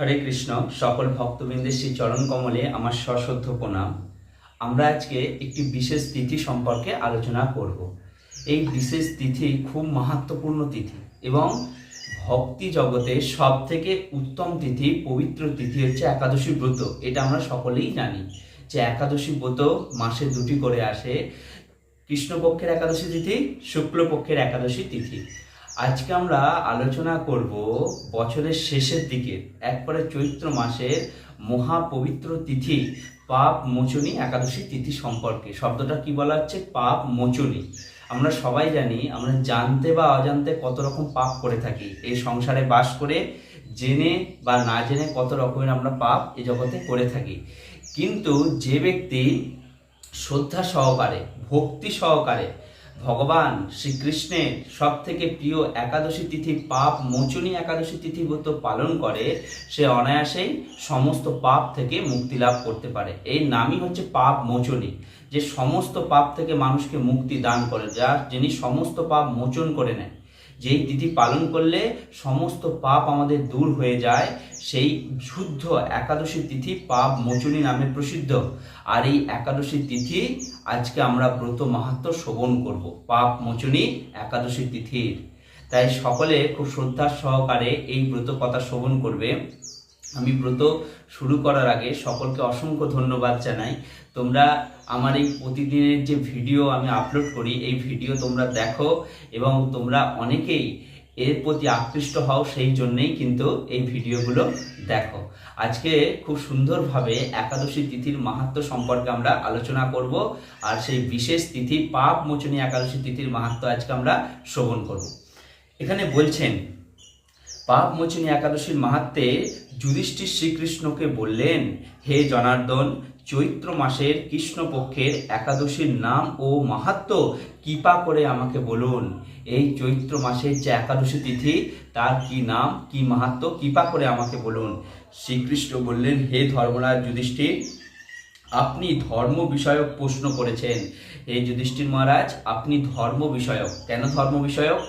হরে কৃষ্ণ, সকল ভক্তবৃন্দের শ্রী চরণ কমলে আমার সশ্রদ্ধ প্রণাম। আমরা আজকে একটি বিশেষ তিথি সম্পর্কে আলোচনা করব। এই বিশেষ তিথি খুব মাহাত্মপূর্ণ তিথি এবং ভক্তি জগতে সব থেকে উত্তম তিথি, পবিত্র তিথি হচ্ছে একাদশী ব্রত। এটা আমরা সকলেই জানি যে একাদশী ব্রত মাসে দুটি করে আসে। কৃষ্ণপক্ষের একাদশী তিথি, শুক্লপক্ষের একাদশী তিথি। আজকে আমরা আলোচনা করব বছরের শেষের দিকে, একবারে চৈত্র মাসের মহাপবিত্র তিথি, পাপ মোচনী একাদশী তিথি সম্পর্কে। শব্দটা কি বলা হচ্ছে? পাপ মোচনী। আমরা সবাই জানি, আমরা জানতে বা অজান্তে কত রকম পাপ করে থাকি। এই সংসারে বাস করে জেনে বা না জেনে কত রকমের আমরা পাপ এ জগতে করে থাকি। কিন্তু যে ব্যক্তি শ্রদ্ধা সহকারে, ভক্তি সহকারে ভগবান শ্রীকৃষ্ণের সব থেকে প্রিয় একাদশী তিথি পাপ মোচনী একাদশী তিথি ব্রত পালন করে, সে অনায়াসেই সমস্ত পাপ থেকে মুক্তি লাভ করতে পারে। এই নামই হচ্ছে পাপ মোচনী। যে সমস্ত পাপ থেকে মানুষকে মুক্তি দান করে, যার যিনি সমস্ত পাপ মোচন করে নেন যেই তিথি পালন করলে সমস্ত পাপ আমাদের দূর হয়ে যায়, সেই শুদ্ধ একাদশী তিথি পাপ মোচনী নামে প্রসিদ্ধ। আর এই একাদশী তিথি আজকে আমরা ব্রত মাহাত্ম শোভন করব, পাপ মোচনী একাদশী তিথির। তাই সকলে খুব শ্রদ্ধার সহকারে এই ব্রত কথা শোভন করবে। আমি ব্রত শুরু করার আগে সকলকে অসংখ্য ধন্যবাদ জানাই। তোমরা আমার এই প্রতিদিনের যে ভিডিও আমি আপলোড করি, এই ভিডিও তোমরা দেখো এবং তোমরা অনেকেই এর প্রতি আকৃষ্ট হও, সেই জন্যেই কিন্তু এই ভিডিওগুলো দেখো। আজকে খুব সুন্দরভাবে একাদশী তিথির মাহাত্ম সম্পর্কে আমরা আলোচনা করব আর সেই বিশেষ তিথি পাপ মোচনী একাদশী তিথির মাহাত্ম আজকে আমরা শ্রবণ করব। এখানে বলছেন, পাপ মোচনী একাদশীর মাহাত্মে যুধিষ্ঠির শ্রীকৃষ্ণকে বললেন, হে জনার্দন চৈত্র মাসের কৃষ্ণপক্ষের একাদশীর নাম ও মাহাত্ম কৃপা করে আমাকে বলুন। এই চৈত্র মাসের যে একাদশী তিথি, তার কি নাম, কি মাহাত্ম কৃপা করে আমাকে বলুন। শ্রীকৃষ্ণ বললেন, হে ধর্মরাজ যুধিষ্ঠির, আপনি ধর্ম বিষয়ক প্রশ্ন করেছেন। এই যুধিষ্ঠির মহারাজ, আপনি ধর্ম বিষয়ক। কেন ধর্ম বিষয়ক?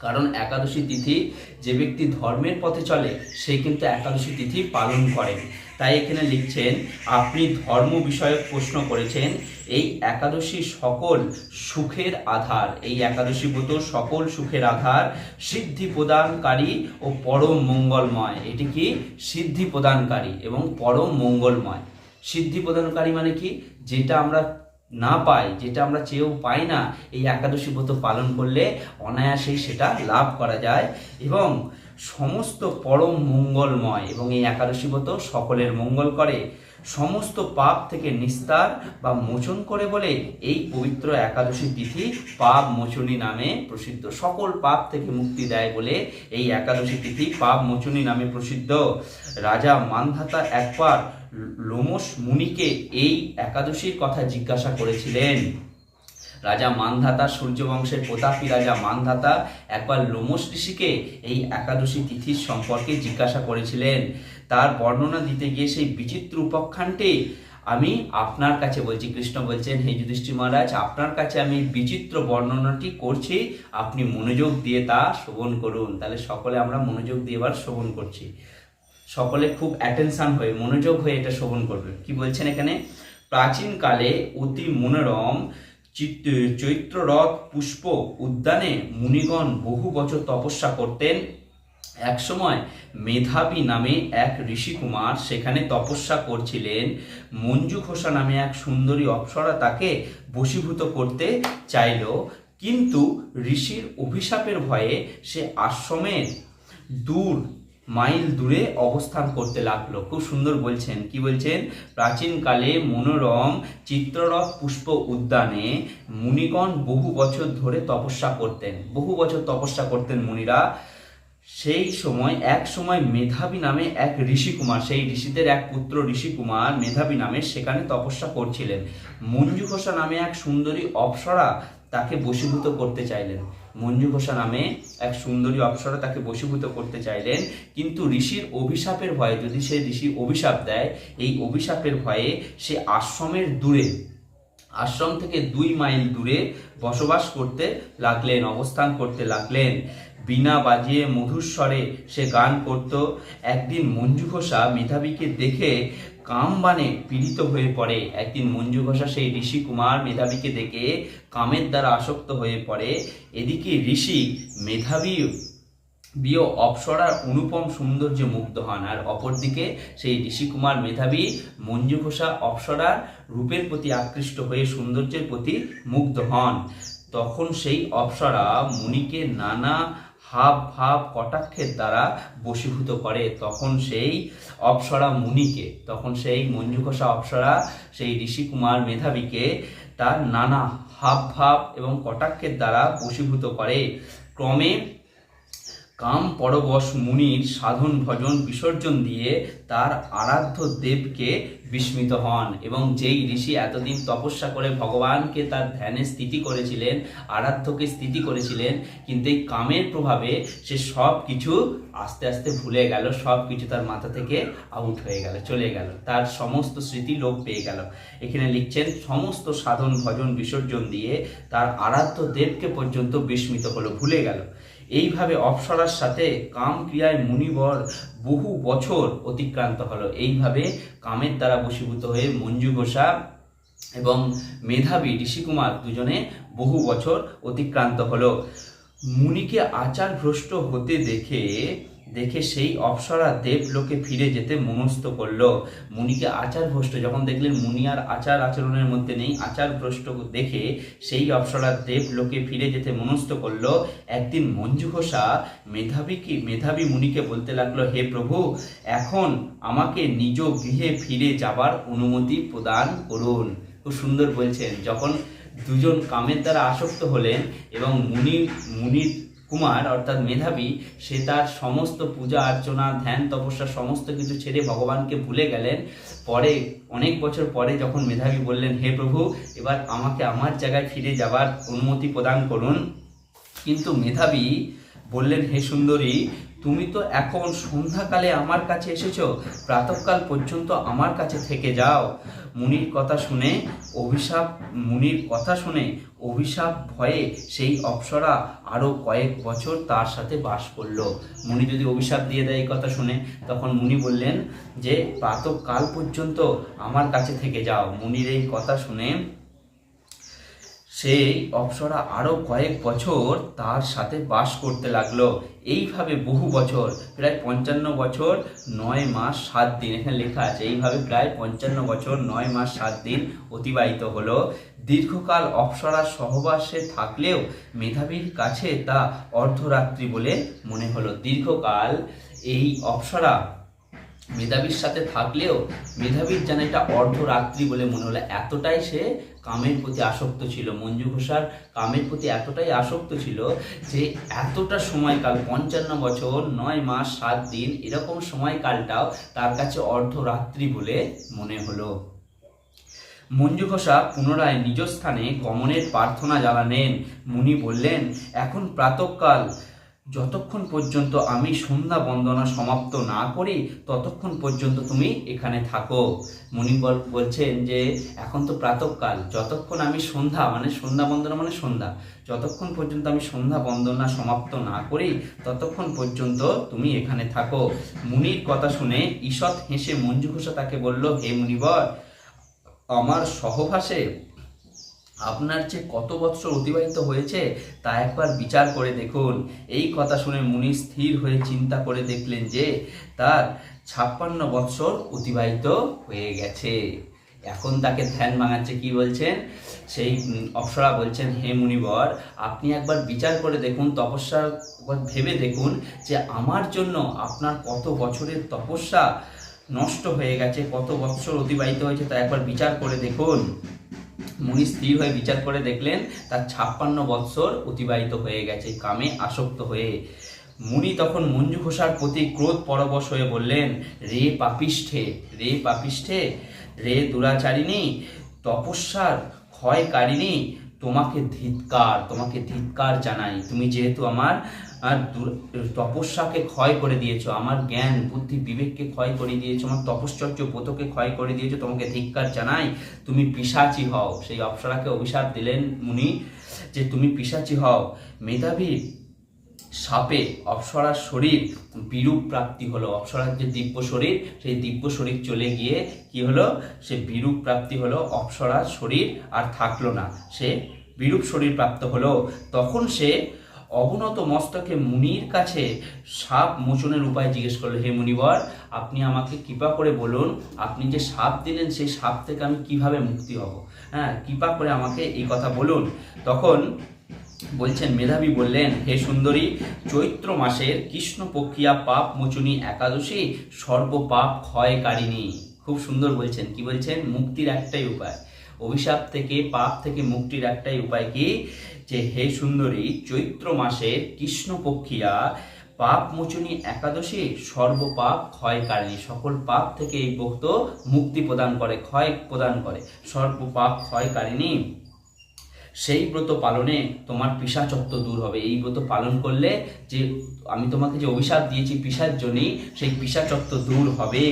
কারণ একাদশী তিথি যে ব্যক্তি ধর্মের পথে চলে, সে কিন্তু একাদশী তিথি পালন করেন। তাই এখানে লিখছেন, আপনি ধর্ম বিষয়ক প্রশ্ন করেছেন, এই একাদশী সকল সুখের আধার, এই একাদশী ব্রত সকল সুখের আধার, সিদ্ধি প্রদানকারী ও পরম মঙ্গলময়। এটি কি? সিদ্ধি প্রদানকারী এবং পরম মঙ্গলময়। সিদ্ধি প্রদানকারী মানে কি? যেটা আমরা না পাই, যেটা আমরা চেয়েও পাই না, এই একাদশী ব্রত পালন করলে অনায়াসেই সেটা লাভ করা যায় এবং সমস্ত পরম মঙ্গলময় এবং এই একাদশী ব্রত সকলের মঙ্গল করে। সমস্ত পাপ থেকে নিস্তার বা মোচন করে বলে এই পবিত্র একাদশী তিথি পাপ মোচনী নামে প্রসিদ্ধ। সকল পাপ থেকে মুক্তি দেয় বলে এই একাদশী তিথি পাপ মোচনী নামে প্রসিদ্ধ। রাজা মানধাতা একবার লোমস মুনিকে এই একাদশীর কথা জিজ্ঞাসা করেছিলেন। রাজা মানধাতা, সূর্যবংশের প্রতাপী রাজা মানধাতা একবার লোমস ঋষিকে এই একাদশী তিথির সম্পর্কে জিজ্ঞাসা করেছিলেন। তার বর্ণনা দিতে গিয়ে সেই বিচিত্র উপাখ্যানটি আমি আপনার কাছে বলছি, কৃষ্ণ বলছেন, হে যুধিষ্ঠির মহারাজ, আপনার কাছে আমি বিচিত্র বর্ণনাটি করছি, আপনি মনোযোগ দিয়ে তা শ্রবণ করুন। তাহলে সকলে আমরা মনোযোগ দিয়ে এবার শ্রবণ করছি। সকলে খুব অ্যাটেনশান হয়ে, মনোযোগ হয়ে এটা শ্রবণ করবে। কি বলছেন এখানে? প্রাচীনকালে অতি মনোরম চৈত্ররথ পুষ্প উদ্যানে মুনিগণ বহু বছর তপস্যা করতেন। একসময় মেধাবী নামে এক ঋষিকুমার সেখানে তপস্যা করছিলেন। মঞ্জু ঘোষা নামে এক সুন্দরী অপ্সরা তাকে বশীভূত করতে চাইল। কিন্তু ঋষির অভিশাপের ভয়ে সে আশ্রমের দূর মাইল দূরে অবস্থান করতে লাগল। খুব সুন্দর বলছেন। কি বলছেন? প্রাচীনকালে মনোরম চিত্ররথ পুষ্প উদ্যানে মুনিগণ বহু বছর ধরে তপস্যা করতেন। বহু বছর তপস্যা করতেন মুনিরা। সেই সময়, এক সময় মেধাবী নামে এক ঋষিকুমার, সেই ঋষিদের এক পুত্র ঋষিকুমার মেধাবী নামে সেখানে তপস্যা করছিলেন। মঞ্জু ঘোষা নামে এক সুন্দরী অপ্সরা তাকে বশীভূত করতে চাইলেন। মঞ্জু ঘোষা নামে এক সুন্দরী অপ্সরা তাকে বশীভূত করতে চাইলেন। কিন্তু ঋষির অভিশাপের ভয়ে যদি সে ঋষি অভিশাপ দেয়, এই অভিশাপের ভয়ে সে আশ্রমের দূরে, আশ্রম থেকে দুই মাইল দূরে বসবাস করতে লাগলেন, অবস্থান করতে লাগলেন। বিনা বাজিয়ে মধুর স্বরে সে গান করত। একদিন মঞ্জু ঘোষা মেধাবীকে দেখে কামবানে পীড়িত হয়ে পড়ে। একদিন মঞ্জু ঘোষা সেই ঋষি কুমার মেধাবীকে দেখে কামের দ্বারা আসক্ত হয়ে পড়ে। এদিকে ঋষি মেধাবী বিয় অপ্সরার অনুপম সৌন্দর্যে মুগ্ধ হন। আর অপরদিকে সেই ঋষিকুমার মেধাবী মঞ্জু ঘোষা অপ্সরার রূপের প্রতি আকৃষ্ট হয়ে সৌন্দর্যের প্রতি মুগ্ধ হন। তখন সেই অপ্সরা মুনিকে নানা হাব ভাব কটাক্ষের দ্বারা বশীভূত করে, তখন সেই অপসরা মুনিকে, তখন সেই মঞ্জুকষা অপসরা, সেই ঋষিকুমার মেধাবীকে তার নানা হাব ভাব এবং কটাক্ষের দ্বারা বশীভূত করে। ক্রমে কাম পরবশ মুনির সাধন ভজন বিসর্জন দিয়ে তার আরাধ্য দেবকে বিস্মিত হন এবং যেই ঋষি এতদিন তপস্যা করে ভগবানকে তার ধ্যানে স্থিতি করেছিলেন, আরাধ্যকে স্থিতি করেছিলেন, কিন্তু এই কামের প্রভাবে সে সব কিছু আস্তে আস্তে ভুলে গেল সব কিছু তার মাথা থেকে আউট হয়ে গেল, চলে গেল, তার সমস্ত স্মৃতি লোপ পেয়ে গেল। এখানে লিখছেন, সমস্ত সাধন ভজন বিসর্জন দিয়ে তার আরাধ্য দেবকে পর্যন্ত বিস্মিত হলো, ভুলে গেল। এইভাবে অপ্সরার সাথে কাম ক্রিয়ায় মুনিবর বহু বছর অতিক্রান্ত হলো। এইভাবে কামের দ্বারা বশীভূত হয়ে মঞ্জু ঘোষা এবং মেধাবী ঋষিকুমার দুজনে বহু বছর অতিক্রান্ত হলো। মুনিকে আচার ভ্রষ্ট হতে দেখে দেখে সেই অপ্সরা দেবলোকে ফিরে যেতে মনস্থ করল। মুনিকে আচার ভ্রষ্ট, যখন দেখলেন মুনি আর আচার আচরণের মধ্যে নেই, আচার ভ্রষ্ট দেখে সেই অপ্সরা দেবলোকে ফিরে যেতে মনস্থ করল। একদিন মঞ্জু ঘোষা মেধাবী কি, মেধাবী মুনিকে বলতে লাগল, হে প্রভু, এখন আমাকে নিজ গৃহে ফিরে যাবার অনুমতি প্রদান করুন। খুব সুন্দর বলছেন। যখন দুজন কামের দ্বারা আসক্ত হলেন এবং মুনি, মুনির কুমার, অর্থাৎ মেধাবী, সে তার সমস্ত পূজা অর্চনা, ধ্যান, তপস্যা, সমস্ত কিছু ছেড়ে ভগবানকে ভুলে গেলেন। পরে, অনেক বছর পরে যখন মেধাবী বললেন, হে প্রভু, এবার আমাকে আমার জায়গায় ফিরে যাবার অনুমতি প্রদান করুন। কিন্তু মেধাবী বললেন, হে সুন্দরী তুমি তো এখন সন্ধ্যাকালে আমার কাছে এসেছ, প্রাতঃকাল পর্যন্ত আমার কাছে থেকে যাও। মুনির কথা শুনে, অভিশাপ, মুনির কথা শুনে অভিশাপ ভয়ে সেই অপ্সরা আরও কয়েক বছর তার সাথে বাস করল। মুনি যদি অভিশাপ দিয়ে দেয় এই কথা শুনে, তখন মুনি বললেন যে, প্রাতঃকাল পর্যন্ত আমার কাছে থেকে যাও। মুনির এই কথা শুনে সেই অপ্সরা আরও কয়েক বছর তার সাথে বাস করতে লাগল। এইভাবে বহু বছর, প্রায় পঞ্চান্ন বছর, নয় মাস, সাত দিন, এখানে লেখা আছে, এইভাবে প্রায় পঞ্চান্ন বছর, নয় মাস, সাত দিন অতিবাহিত হলো। দীর্ঘকাল অপসরা সহবাসে থাকলেও মেধাবীর কাছে তা অর্ধরাত্রি বলে মনে হলো। দীর্ঘকাল এই অপ্সরা মেধাবীর সাথে থাকলেও মেধাবীর যেন এটা অর্ধরাত্রি বলে মনে হলো, এতটাই সে কামের প্রতি আসক্ত ছিল। মঞ্জু ঘোষার কামের প্রতি এতটাই আসক্ত ছিল যে এতটা সময়কাল, পঞ্চান্ন বছর, নয় মাস, সাত দিন, এরকম সময়কালটাও তার কাছে অর্ধরাত্রি বলে মনে হলো। মঞ্জু ঘোষা পুনরায় নিজ স্থানে গমনের প্রার্থনা জানালেন। মুনি বললেন, এখন প্রাতঃকাল যতক্ষণ পর্যন্ত আমি সন্ধ্যা বন্দনা সমাপ্ত না করি, ততক্ষণ পর্যন্ত তুমি এখানে থাকো। মুনি বলছেন যে, এখন তো প্রাতঃকাল, যতক্ষণ আমি সন্ধ্যা মানে সন্ধ্যা বন্দনা মানে সন্ধ্যা, যতক্ষণ পর্যন্ত আমি সন্ধ্যা বন্দনা সমাপ্ত না করি, ততক্ষণ পর্যন্ত তুমি এখানে থাকো। মুনির কথা শুনে ঈষৎ হেসে মঞ্জু ঘোষা তাকে বলল, হে মুনিবর, আমার সহভাসে আপনার যে কত বৎসর অতিবাহিত হয়েছে, তা একবার বিচার করে দেখুন। এই কথা শুনে মুনি স্থির হয়ে চিন্তা করে দেখলেন যে, তার ছাপ্পান্ন বৎসর অতিবাহিত হয়ে গেছে। এখন তাকে ধ্যান ভাঙাচ্ছে কি বলছেন? সেই অপ্সরা বলছেন, হে মুনিবর, আপনি একবার বিচার করে দেখুন, তপস্যা একবার ভেবে দেখুন যে আমার জন্য আপনার কত বছরের তপস্যা নষ্ট হয়ে গেছে, কত বৎসর অতিবাহিত হয়েছে, তা একবার বিচার করে দেখুন। মুনি স্থির হয়ে বিচার করে দেখলেন তার ছাপ্পান্ন বৎসর অতিবাহিত হয়ে গেছে, কামে আসক্ত হয়ে। মুনি তখন মঞ্জু ঘোষার প্রতি ক্রোধ পরবশ হয়ে বললেন, রে পাপিষ্ঠে রে পাপিষ্ঠে, রে দুরাচারিণী, তপস্যার ক্ষয়কারিণী তোমাকে ধিৎকার তোমাকে ধিৎকার জানাই। তুমি যেহেতু আমার তপস্যাকে ক্ষয় করে দিয়েছ, আমার জ্ঞান, বুদ্ধি, বিবেককে ক্ষয় করে দিয়েছ, আমার তপশ্চর্য ব্রতকে ক্ষয় করে দিয়েছ, তোমাকে ধিক্কার জানাই, তুমি পিসাচি হও। সেই অপসরাকে অভিশাপ দিলেন মুনি যে, তুমি পিসাচি হও। মেধাবী সাপে অপ্সরার শরীর, বিরূপ প্রাপ্তি হলো। অপ্সরার যে দিব্য শরীর, সেই দিব্য শরীর চলে গিয়ে কি হলো? সে বিরূপ প্রাপ্তি হলো অপ্সরার শরীর আর থাকল না। সে বিরূপ শরীর প্রাপ্ত হলো। তখন সে অবনত মস্তকে মুনির কাছে সাপ মোচনের উপায় জিজ্ঞেস করল, হে মুনিবর, আপনি আমাকে কৃপা করে বলুন, আপনি যে সাপ দিলেন, সেই সাপ থেকে আমি কীভাবে মুক্তি হব? হ্যাঁ কৃপা করে আমাকে এই কথা বলুন। তখন বলছেন, মেধাবী বললেন, হে সুন্দরী, চৈত্র মাসের কৃষ্ণপক্ষিয়া পাপ মোচনী একাদশী সর্বপাপ ক্ষয়কারিণী। খুব সুন্দর বলছেন। কি বলছেন? মুক্তির একটাই উপায়। অভিশাপ থেকে, পাপ থেকে মুক্তির একটাই উপায় কি? যে, হে সুন্দরী, চৈত্র মাসের কৃষ্ণপক্ষিয়া পাপ মোচনী একাদশী সর্বপাপ ক্ষয়কারিণী। সকল পাপ থেকে এই ভক্ত মুক্তি প্রদান করে, ক্ষয় প্রদান করে। সর্বপাপ ক্ষয়কারিণী সেই ব্রত পালনে তোমার পিসাচত্ব দূর হবে। এই ব্রত পালন করলে যে, আমি তোমাকে যে অভিশাপ দিয়েছি পিসার জন্যই সেই পিসাচত্ব দূর হবে।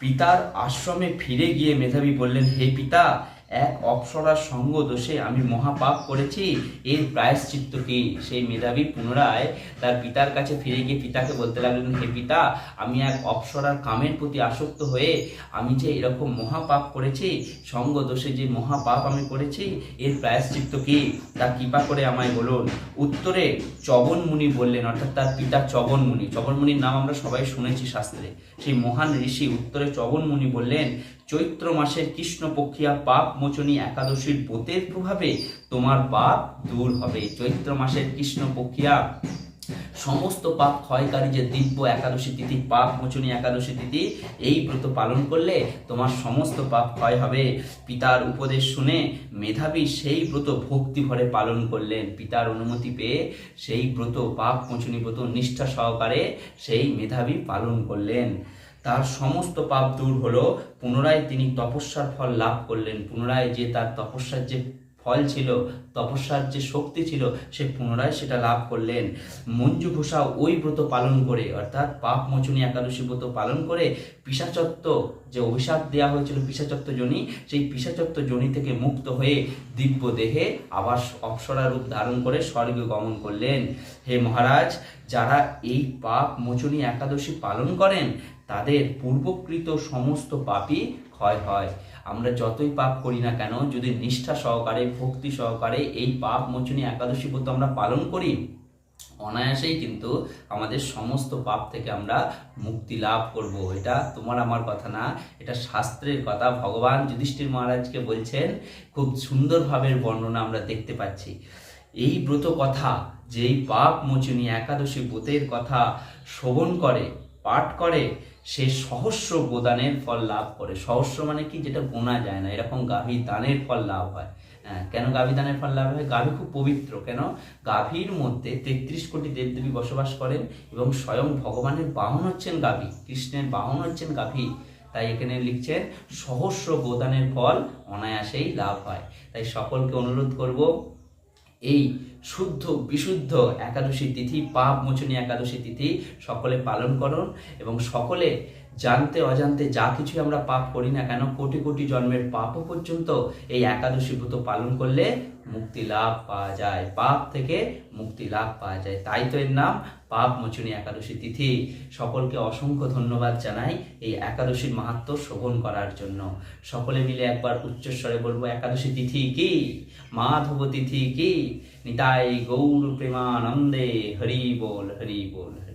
পিতার আশ্রমে ফিরে গিয়ে মেধাবী বললেন, হে পিতা এক অপ্সরার সঙ্গ দোষে আমি মহাপাপ করেছি, এর প্রায়শ্চিত্ত কি? সেই মেধাবী পুনরায় তার পিতার কাছে ফিরে গিয়ে পিতাকে বলতে লাগলেন, হে পিতা, আমি এক অপ্সরার কামের প্রতি আসক্ত হয়ে আমি যে এরকম মহাপাপ করেছি সঙ্গ দোষে যে মহাপাপ আমি করেছি, এর প্রায়শ্চিত্ত কি? তা কৃপা করে আমায় বলুন। উত্তরে চবন মুনি বললেন, অর্থাৎ তার পিতা চবন মুনি চবন মুনির নাম আমরা সবাই শুনেছি শাস্ত্রে। সেই মহান ঋষি উত্তরে চবন মুনি বললেন চৈত্র মাসের কৃষ্ণপক্ষিয়া পাপ মোচনী একাদশীর ব্রতের প্রভাবে তোমার পাপ দূর হবে। চৈত্র মাসের কৃষ্ণপক্ষিয়া সমস্ত পাপ ক্ষয়কারী যে দিব্য একাদশী তিথি, পাপ মোচনী একাদশী তিথি, এই ব্রত পালন করলে তোমার সমস্ত পাপ ক্ষয় হবে। পিতার উপদেশ শুনে মেধাবী সেই ব্রত ভক্তি ভরে পালন করলেন। পিতার অনুমতি পেয়ে সেই ব্রত, পাপ মোচনী ব্রত নিষ্ঠা সহকারে সেই মেধাবী পালন করলেন। তার সমস্ত পাপ দূর হলো। পুনরায় তিনি তপস্যার ফল লাভ করলেন। পুনরায় যে তার তপস্যার যে ফল ছিল, তপস্যার যে শক্তি ছিল, সে পুনরায় সেটা লাভ করলেন। মঞ্জু ঘোষা ওই ব্রত পালন করে, অর্থাৎ পাপ মোচনী একাদশী ব্রত পালন করে পিসাচত্ব যে অভিশাপ দেওয়া হয়েছিল পিসাচত্ব জনি, সেই পিসাচত্ব জনি থেকে মুক্ত হয়ে দিব্য দেহে আবার অপ্সরা রূপ ধারণ করে স্বর্গে গমন করলেন। হে মহারাজ, যারা এই পাপ মোচনী একাদশী পালন করেন তাদের পূর্বকৃত সমস্ত পাপই ক্ষয় হয়। আমরা যতই পাপ করি না কেন, যদি নিষ্ঠা সহকারে, ভক্তি সহকারে এই পাপ মোচনী একাদশী ব্রত আমরা পালন করি, অনায়াসেই কিন্তু আমাদের সমস্ত পাপ থেকে আমরা মুক্তি লাভ করব। এটা তোমার আমার কথা না, এটা শাস্ত্রের কথা। ভগবান যুধিষ্ঠির মহারাজকে বলছেন, খুব সুন্দরভাবে বর্ণনা আমরা দেখতে পাচ্ছি। এই ব্রত কথা, যেই পাপ মোচনী একাদশী ব্রতের কথা শ্রবণ করে, পাঠ করে সে সহস্র গোদানের ফল লাভ করে। সহস্র মানে কি? যেটা গোনা যায় না। এরকম গাভী দানের ফল লাভ হয়। হ্যাঁ, কেন গাভী দানের ফল লাভ হয়? গাভী খুব পবিত্র। কেন? গাভীর মধ্যে তেত্রিশ কোটি দেবদেবী বসবাস করেন এবং স্বয়ং ভগবানের বাহন হচ্ছেন গাভী। কৃষ্ণের বাহন হচ্ছেন গাভী। তাই এখানে লিখছেন সহস্র গোদানের ফল অনায়াসেই লাভ হয়। তাই সকলকে অনুরোধ করব এই শুদ্ধ, বিশুদ্ধ একাদশী তিথি, পাপ মোচনী একাদশী তিথি সকলে পালন করুন এবং সকলে জানতে, অজান্তে যা কিছু আমরা পাপ করি না কেন, কোটি কোটি জন্মের পাপও পর্যন্ত এই একাদশী ব্রত পালন করলে মুক্তি লাভ পাওয়া যায়। পাপ থেকে মুক্তি লাভ পাওয়া যায়। তাই তো এর নাম পাপ মোচনী একাদশী তিথি। সকলকে অসংখ্য ধন্যবাদ জানাই এই একাদশীর মাহাত্ম শোভন করার জন্য। সকলে মিলে একবার উচ্চস্বরে বলব, একাদশী তিথি কি? মাধব তিথি কি? নিতাই গৌর প্রেমানন্দে হরি বল হরি বল।